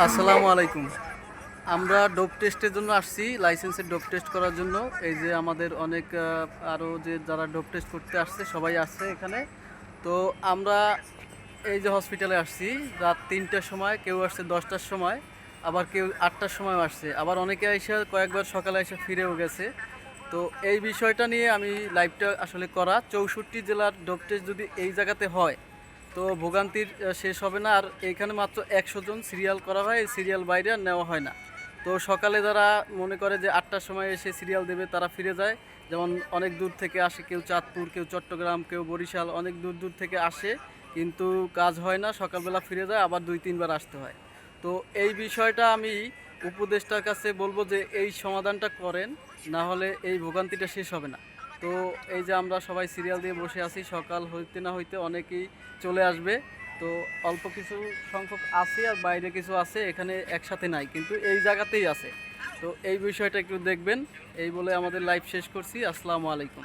আসসালামু আলাইকুম। আমরা ডোপ টেস্টের জন্য আসছি, লাইসেন্সের ডোপ টেস্ট করার জন্য। এই যে আমাদের অনেক আরও যে যারা ডোপ টেস্ট করতে আসছে, সবাই আসছে এখানে। তো আমরা এই যে হসপিটালে আসছি, রাত তিনটার সময়, কেউ আসছে দশটার সময়, আবার কেউ আটটার সময় আসছে। আবার অনেকে এসে কয়েকবার সকালে এসে ফিরেও গেছে। তো এই বিষয়টা নিয়ে আমি লাইভটা আসলে করা। চৌষট্টি জেলার ডোপ টেস্ট যদি এই জায়গাতে হয় তো ভোগান্তির শেষ হবে না। আর এখানে মাত্র একশো জন সিরিয়াল করা হয় সিরিয়াল বাইরে আর নেওয়া হয় না। তো সকালে যারা মনে করে যে আটটার সময় এসে সিরিয়াল দেবে, তারা ফিরে যায়। যেমন অনেক দূর থেকে আসে কেউ চাঁদপুর, কেউ চট্টগ্রাম, কেউ বরিশাল, অনেক দূর দূর থেকে আসে। কিন্তু কাজ হয় না, সকালবেলা ফিরে যায়, আবার দুই, তিনবার আসতে হয়। তো এই বিষয়টা আমি উপদেষ্টার কাছে বলব যে এই সমাধানটা করেন, না হলে এই ভোগান্তিটা শেষ হবে না। তো এই যে আমরা সবাই সিরিয়াল দিয়ে বসে আছি, সকাল হইতে না হইতে অনেকেই চলে আসবে। তো অল্প কিছু সংখ্যক আছে আর বাইরে কিছু আছে, এখানে একসাথে নাই, কিন্তু এই জায়গাতেই আছে। তো এই বিষয়টা একটু দেখবেন। এই বলে আমাদের লাইভ শেষ করছি। আসসালামু আলাইকুম।